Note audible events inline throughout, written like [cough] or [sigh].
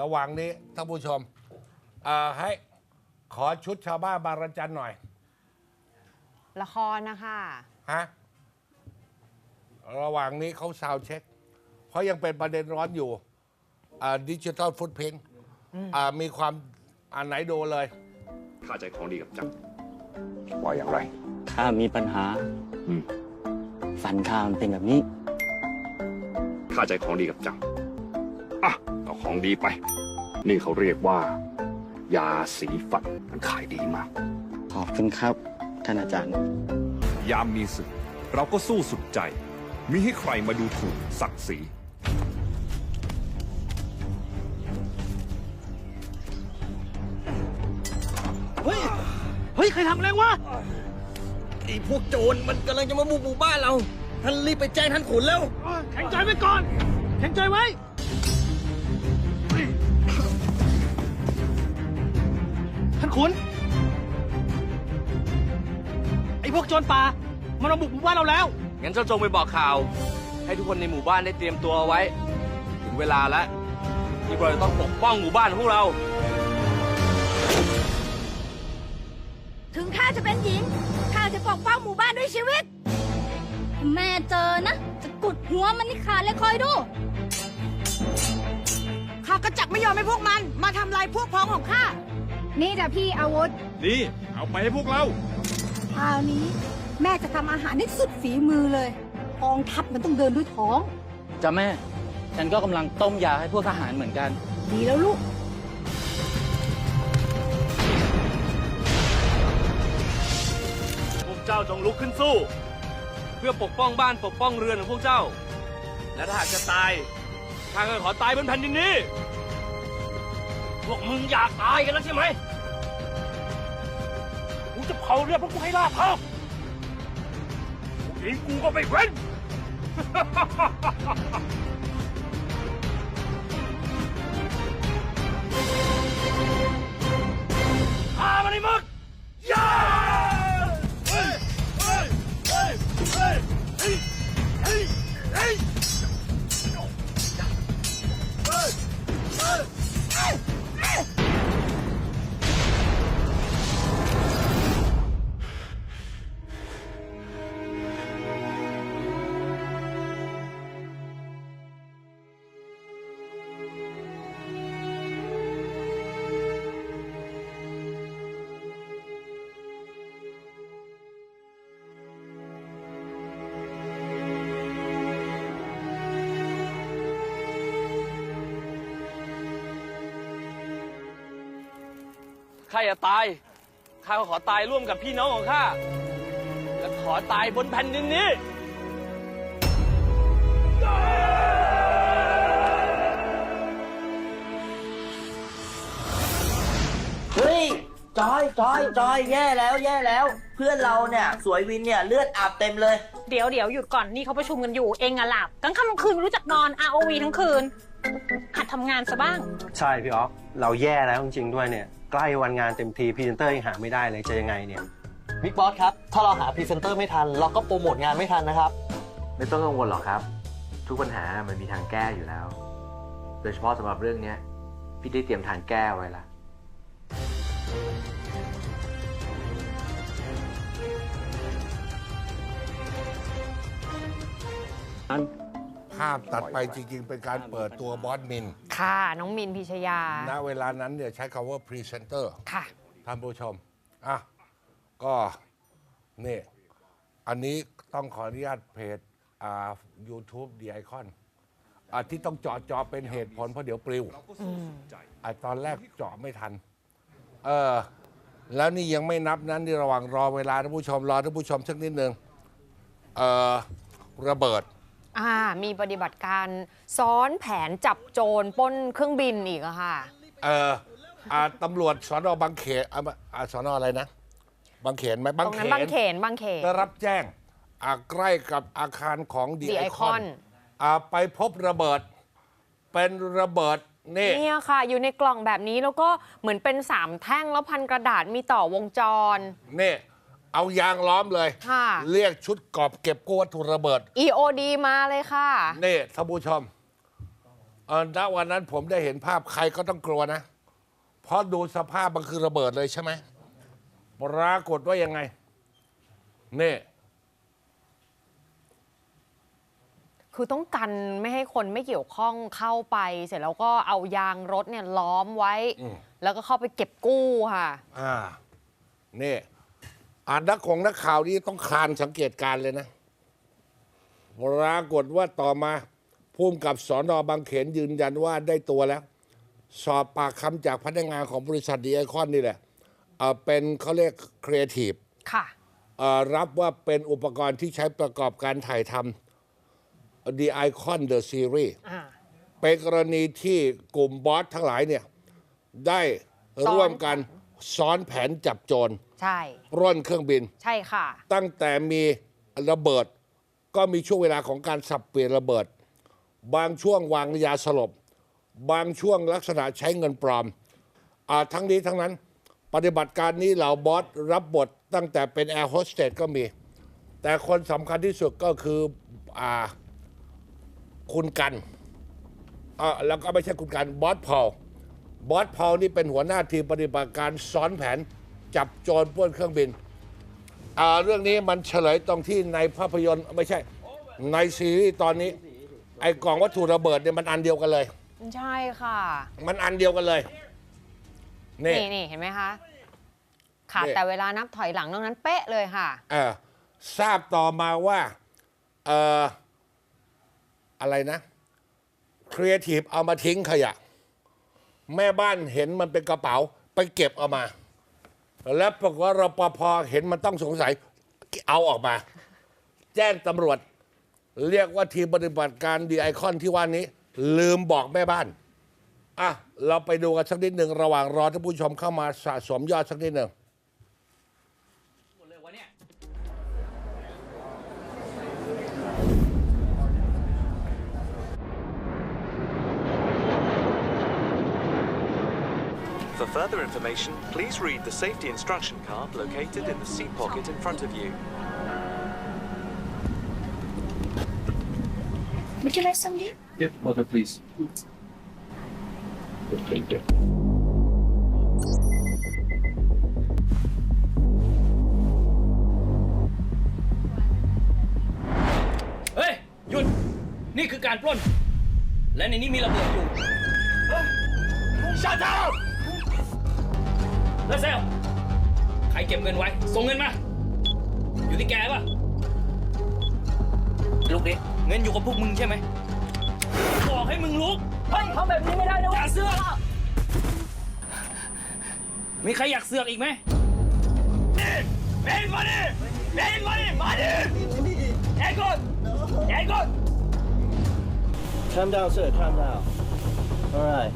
ระหว่างนี้ท่านผู้ชมเอ่อให้ขอชุดชาวบ้านบางระจันหน่อย ละครนะคะฮะ ระหว่างนี้เขาซาวด์เช็ค เพราะยังเป็นประเด็นร้อนอยู่ดิจิทัลฟุตพิ้นมีความอันไหนดูเลย ข้าใจของดีกับจังว่าอย่างไร ข้ามีปัญหา อืม ฟันข้ามันเป็นแบบนี้ ข้าใจของดีกับจังอะเอา ของดีไป นี่เขาเรียกว่า ยาสีฟันมันขายดีมาก ขอบคุณครับ ท่านอาจารย์ ยามมีศึก เราก็สู้สุดใจ มิให้ใครมาดูถูกศักดิ์ศรีเฮ้ย เฮ้ย ใครทำอะไรวะไอ้พวกโจรมันกำลังจะมาบุกหมู่บ้านเรา ท่านรีบไปแจ้งท่านขุนแล้ว แข็งใจไว้ก่อน แข็งใจไว้ ขุน ไอ้พวกโจรป่า มันมาบุกหมู่บ้านเราแล้ว งั้นเจ้าจงไปบอกข่าว ให้ทุกคนในหมู่บ้านได้เตรียมตัวเอาไว้ ถึงเวลาแล้ว ที่เราจะต้องปกป้องหมู่บ้านของพวกเรา ถึงข้าจะเป็นหญิง ข้าจะปกป้องหมู่บ้านด้วยชีวิต แม่เจอนะ จะกุดหัวมันนี่ขาดเลยคอยดู ข้าก็จักไม่ยอมให้พวกมัน มาทำลายพวกพ้องของข้า นี่จ้ะพี่อาวุธ นี่ เอาไปให้พวกเรา คราวนี้ แม่จะทำอาหารได้สุดฝีมือเลยกองทัพมันต้องเดินด้วยท้อง จ้าแม่ ฉันก็กำลังต้มยาให้พวกทหารเหมือนกัน ดีแล้วลูก พวกเจ้าจงลุกขึ้นสู้ เพื่อปกป้องบ้านปกป้องเรือนของพวกเจ้า และถ้าหากจะตายข้าก็ขอตายบนแผ่นดินนี้ พวกมึงอยากตายกันแล้วใช่ไหมกูจะเผาเรือพวกกูให้ลาบคาเองกูก็ไม่เว้น ข้าอย่าตาย ข้าก็ขอตายร่วมกับพี่น้องของข้า และขอตายบนแผ่นดินนี้เฮ้ยจอยจอยจอยแย่แล้วแย่แล้ว เพื่อนเราเนี่ยสวยวินเนี่ยเลือดอาบเต็มเลย เดี๋ยวเดี๋ยวหยุดก่อนนี่เขาประชุมกันอยู่เองอะหลับกลางค่ำกลางคืนไม่รู้จักนอน ROV ทั้งคืนหัดทำงานซะบ้าง ใช่พี่ออฟเราแย่แล้วจริงๆด้วยเนี่ย ใกล้วันงานเต็มทีพรีเซนเตอร์ยังหาไม่ได้เลยจะยังไงเนี่ย บิ๊กบอสครับ ถ้าเราหาพรีเซนเตอร์ไม่ทัน เราก็โปรโมทงานไม่ทันนะครับ ไม่ต้องกังวลหรอกครับ ทุกปัญหามันมีทางแก้อยู่แล้ว โดยเฉพาะสำหรับเรื่องเนี้ยพี่ได้เตรียมทางแก้ไว้ละภาพตัดไปจริงๆ เป็นการเปิดตัวบอสมิน ค่ะ น้องมินพิชยา ณเวลานั้นเนี่ยใช้คำว่าพรีเซนเตอร์ค่ะ ท่านผู้ชม อะ ก็นี่อันนี้ต้องขออนุญาตเพจอ่า YouTube ดีไอคอนอะที่ต้องเจาะจอเป็นเหตุผลเพราะเดี๋ยวปลิวอะตอนแรกเจาะไม่ทัน เออ แล้วนี่ยังไม่นับนั้นที่ระหว่างรอเวลาท่านผู้ชม รอท่านผู้ชมสักนิดหนึ่งเออระเบิด อ่ามีปฏิบัติการซ้อนแผนจับโจรปล้นเครื่องบินอีกอะค่ะ เอออ่าตำรวจสอนอบางเขนอ่าอ่าสอนออะไรนะ บางเขนไหมตรงนั้นบางเขนบางเขน ได้รับแจ้งอ่าใกล้กับอาคารของดี The ไอคอน Icon อ่าไปพบระเบิด เป็นระเบิดนี่ เนี่ยค่ะ อยู่ในกล่องแบบนี้แล้วก็เหมือนเป็นสามแท่งแล้วพันกระดาษมีต่อวงจร นี่ เอายางล้อมเลย ค่ะ เรียกชุดกอบเก็บกู้วัตถุระเบิด EOD มาเลยค่ะ นี่ท่านผู้ชมเออณวันนั้นผมได้เห็นภาพใครก็ต้องกลัวนะ เพราะดูสภาพมันคือระเบิดเลยใช่ไหมปรากฏว่ายังไง นี่ คือต้องกันไม่ให้คนไม่เกี่ยวข้องเข้าไป เสร็จแล้วก็เอายางรถเนี่ยล้อมไว้ อืม แล้วก็เข้าไปเก็บกู้ค่ะ อ่า นี่ อ่านนักของนักข่าวนี้ต้องคลานสังเกตการณ์เลยนะปรากฏว่าต่อมาภูมิกับสอนอบางเขนยืนยันว่าได้ตัวแล้ว สอบปากคำจากพนักงานของบริษัทดีไอคอนนี่แหละเอ่อเป็นเขาเรียกครีเอทีฟค่ะรับว่าเป็นอุปกรณ์ที่ใช้ประกอบการถ่ายทำ The Icon The Series อ่าเป็นกรณีที่กลุ่มบอสทั้งหลายเนี่ยได้ซ้อนร่วมกันซ้อนแผนจับโจร ใช่ปล้นเครื่องบิน ใช่ค่ะ ตั้งแต่มีระเบิด ก็มีช่วงเวลาของการสับเปลี่ยนระเบิด บางช่วงวางยาสลบบางช่วงลักษณะใช้เงินปลอมอาทั้งนี้ทั้งนั้น ปฏิบัติการนี้เหล่าบอสรับบทตั้งแต่เป็นแอร์โฮสเตสก็มี แต่คนสำคัญที่สุดก็คืออ่าคุณกันอ่าแล้วก็ไม่ใช่คุณกันบอสพอลบอสพอลนี่เป็นหัวหน้าทีมปฏิบัติการซ้อนแผน จับโจรปล้นเครื่องบินอ่าเรื่องนี้มันเฉลยตรงที่ในภาพยนตร์ไม่ใช่ ในซีรีส์ตอนนี้ ไอ้กล่องวัตถุระเบิดเนี่ยมันอันเดียวกันเลย ใช่ค่ะ มันอันเดียวกันเลย นี่ นี่นี่เห็นไหมคะขาดนี่ แต่เวลานับถอยหลังตรงนั้นเป๊ะเลยค่ะ เออทราบต่อมาว่าเอ่ออะไรนะครีเอทีฟเอามาทิ้งขยะ แม่บ้านเห็นมันเป็นกระเป๋า ไปเก็บเอามา แล้วปรากฏว่ารปภเห็นมันต้องสงสัย เอาออกมา แจ้งตำรวจ เรียกว่าทีมปฏิบัติการดีไอคอนที่ว่านี้ ลืมบอกแม่บ้าน อะ เราไปดูกันสักนิดหนึ่งระหว่างรอท่านผู้ชมเข้ามาสะสมยอดสักนิดหนึ่ง further information, please read the safety instruction card located in the seat pocket in front of you. Would you like some deep? Yep, water please. เฮ้ย หยุด นี่คือการปล้น และในนี้มีระเบิดอยู่ชัด เท้าแล้วเซลใครเก็บเงินไว้ ส่งเงินมา อยู่ที่แกป่ะ ลุกดิ เงินอยู่กับพวกมึงใช่ไหม บอกให้มึงลุก เฮ้ยทำแบบนี้ไม่ได้นะอย่าเสือกมีใครอยากเสือกอีกไหมเบนมาดิเบนมาดิมาดิแย่ก่อนแย่ก่อน Calm down sir calm down alright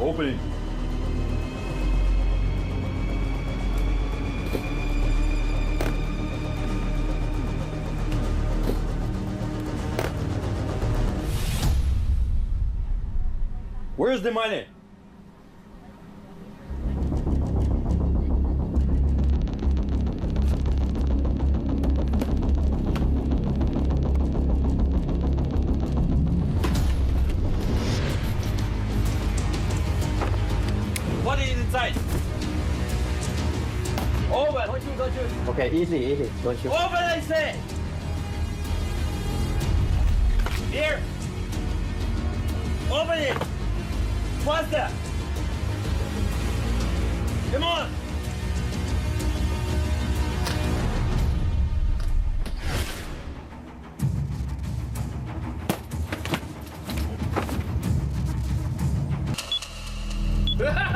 Opening. Where's the money? Okay easy easy don't shoot Open, I say. Here. Open it. Faster. Come on. Hey, [laughs]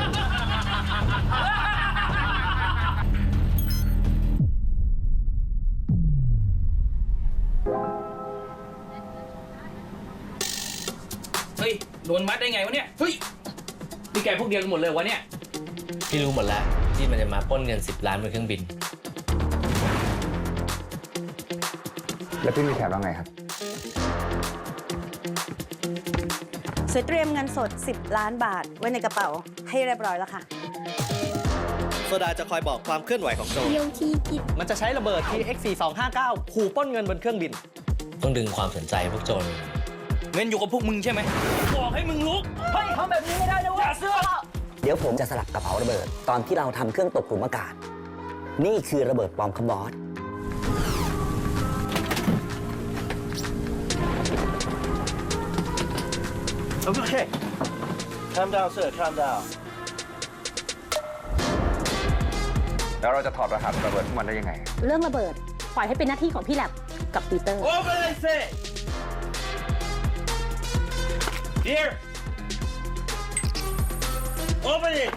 ดียวกันหมดเลยวะเนี่ย พี่รู้หมดแล้วที่มันจะมาปล้นเงิน 10 ล้านบนเครื่องบิน แล้วพี่มีแผนว่าไงครับ สวยเตรียมเงินสด 10 ล้านบาท ไว้ในกระเป๋าให้เรียบร้อยแล้วค่ะสดาจะคอยบอกความเคลื่อนไหวของโจร เที่ยวที่ผิดมันจะใช้ระเบิด TX 4259 ขู่ปล้นเงินบนเครื่องบิน ต้องดึงความสนใจพวกโจร เงินอยู่กับพวกมึงใช่ไหมบอกให้มึงลุกเฮ้ยทำแบบนี้ไม่ได้นะเว้ยอย่าเสื้อเดี๋ยวผมจะสลับกระเป๋าระเบิด ตอนที่เราทำเครื่องตกหลุมอากาศ นี่คือระเบิดปลอมคำบอสโอเค calm down sir calm down แล้วเราจะถอดรหัสระเบิดพวกมันได้ยังไง เรื่องระเบิด ปล่อยให้เป็นหน้าที่ของพี่แลบกับปีเตอร์ Open I say Here Open it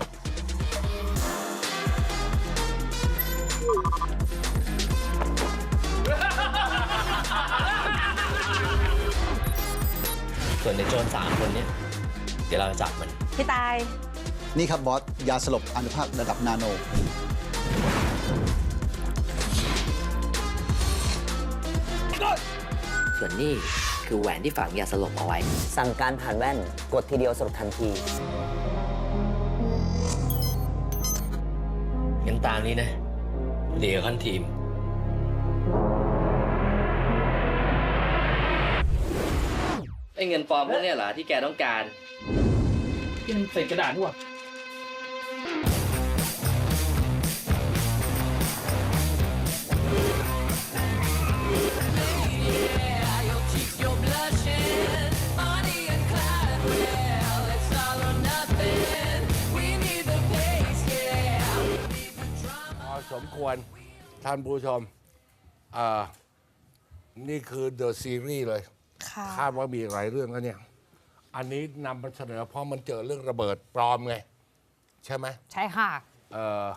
ส่วนในโจรสามคนเนี้ยเดี๋ยวเราจะจับมัน พี่ตาย นี่ครับบอส ยาสลบอนุภาคระดับนาโน ส่วนนี้ คือแหวนที่ฝังยาสลบเอาไว้ สั่งการผ่านแว่นกดทีเดียวสลบทันที งั้นตามนี้นะ เดี๋ยวขั้นทีม ไอ้เงินปลอมพวกเนี้ยเหรอที่แกต้องการยังเศษกระดาษด้วย ควรท่านผู้ชมเอ่อนี่คือ The Series เลย ค่ะ คาดว่ามีหลายเรื่องแล้วเนี่ย อันนี้นำมาเสนอเพราะมันเจอเรื่องระเบิดปลอมไง ใช่ไหมใช่ค่ะ เอ่อ